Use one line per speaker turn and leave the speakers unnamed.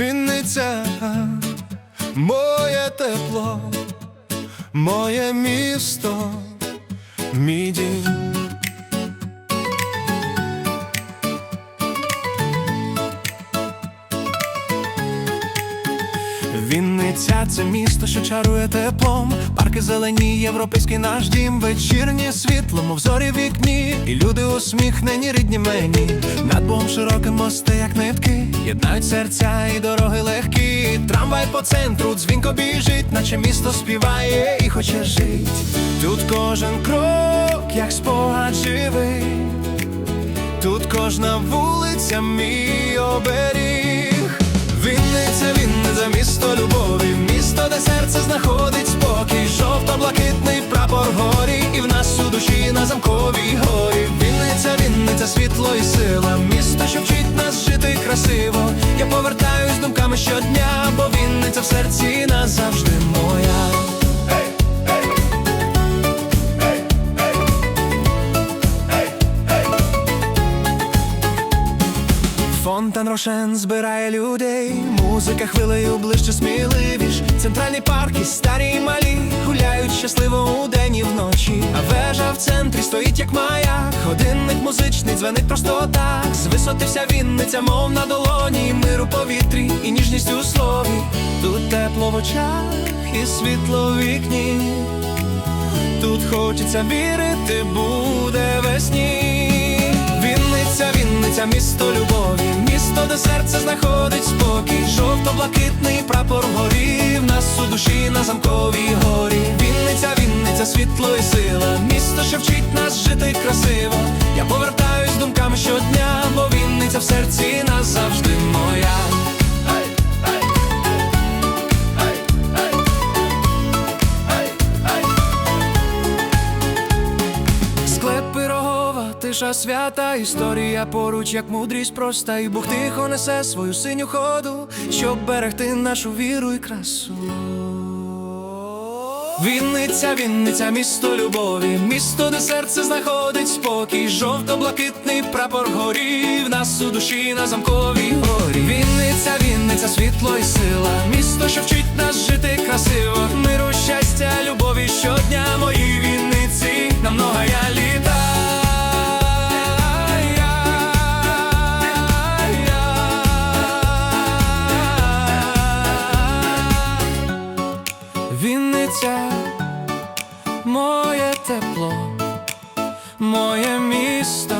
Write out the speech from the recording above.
Вінниця, моє тепло, моє місто, мій дім. Вінниця це місто, що чарує теплом, парки зелені, європейський наш дім, вечірнє світло, мов зорі вікні, і люди усміхнені, рідні мені. Богом широким мости, як нитки, єднають серця і дороги легкі. Трамвай по центру, дзвінко біжить, наче місто співає і хоче жить. Тут кожен крок, як спогад живий. Тут кожна вулиця мій оберіг. Вінниця, Вінниця, місто любові, місто, де серце знаходить спокій, жовто-блакитний прапор горі, і в нас у душі на замковій горі. Вінниця, Вінниця, щодня, бо Вінниця в серці назавжди моя. Фонтан Рошен збирає людей, музика хвилею ближче сміливіш. Центральні парки, старі й малі, гуляють щасливо у день і вночі. А вежа в центрі стоїть, як маяк. Годинник музичний дзвенить просто так. З висоти вся Вінниця, мов на долоні, очах і світло вікні. Тут хочеться вірити, буде весні. Вінниця, Вінниця, місто любові, місто, де серце знаходить спокій, жовто-блакитний прапор вгорі, в нас у душі на замковій горі. Вінниця, Вінниця, світло і сила, місто, що вчить нас жити красиво. Я повертаюсь думками щодня, бо Вінниця в серці назавжди тиша свята, історія поруч, як мудрість проста, і Бог тихо несе свою синю ходу, щоб берегти нашу віру і красу. Вінниця, Вінниця, місто любові, місто, де серце знаходить спокій, жовто-блакитний прапор горі, в нас у душі на замковій горі. Вінниця, Вінниця, світло і сила, місто, що вчить нас жити красиво, миру, щастя, любові щодня, много я Вінниця, моє тепло, моє місто.